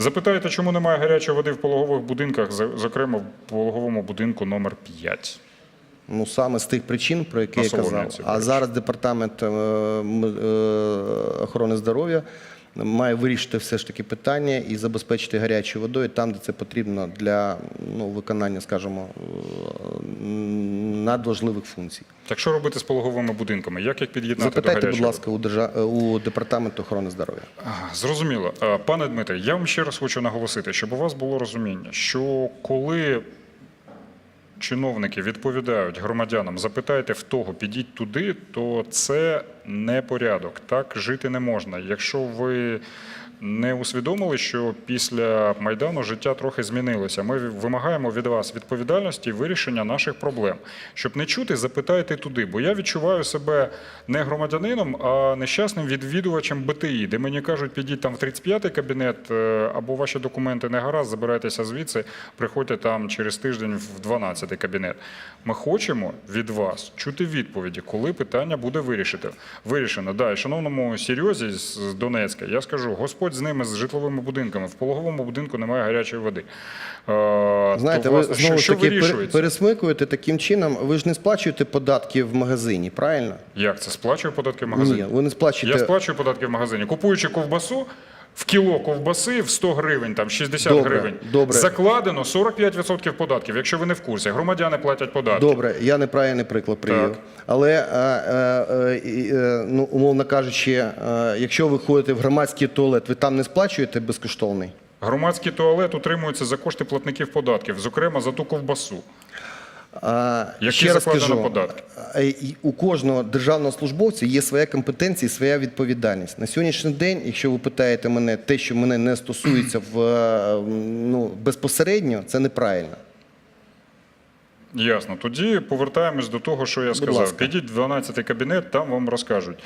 Запитайте, чому немає гарячої води в пологових будинках, зокрема в пологовому будинку номер 5. Ну саме з тих причин, про які На я казав. А зараз департамент е, е, охорони здоров'я має вирішити все ж таки питання і забезпечити гарячою водою там, де це потрібно для ну, виконання, скажімо, е, надважливих функцій. Так що робити з пологовими будинками? Як їх під'єднати до Запитайте, будь ласка, у, держа... у департаменту охорони здоров'я. Зрозуміло. Пане Дмитре, я вам ще раз хочу наголосити, щоб у вас було розуміння, що коли чиновники відповідають громадянам, запитайте в того, підіть туди, то це не порядок. Так жити не можна. Якщо ви не усвідомили, що після Майдану життя трохи змінилося. Ми вимагаємо від вас відповідальності і вирішення наших проблем. Щоб не чути, запитайте туди. Бо я відчуваю себе не громадянином, а нещасним відвідувачем БТІ, де мені кажуть, підіть там в 35-й кабінет, е, або ваші документи не гаразд, забирайтеся звідси, приходьте там через тиждень в 12-й кабінет. Ми хочемо від вас чути відповіді, коли питання буде вирішити. Вирішено. Да, і шановному Серйозі з Донецька, я скажу, Господь з ними, з житловими будинками. В пологовому будинку немає гарячої води. Е, Знаєте, то, ви власне, знову що, таки пересмикуєте таким чином. Ви ж не сплачуєте податки в магазині, правильно? Як це? Сплачую податки в магазині? Ні, ви не сплачуєте. Я сплачую податки в магазині. Купуючи ковбасу, в кіло ковбаси в 100 гривень, там 60 Добре, гривень, добре. закладено 45% податків, якщо ви не в курсі. Громадяни платять податки. Добре, я неправильний приклад привів. Але, е, е, е, ну, умовно кажучи, якщо ви ходите в громадський туалет, ви там не сплачуєте безкоштовний? Громадський туалет утримується за кошти платників податків, зокрема за ту ковбасу. Які ще раз кажу, податки? у кожного державного службовця є своя компетенція і своя відповідальність. На сьогоднішній день, якщо ви питаєте мене те, що мене не стосується в, ну, безпосередньо, це неправильно. Ясно. Тоді повертаємось до того, що я сказав. Підіть в 12 кабінет, там вам розкажуть.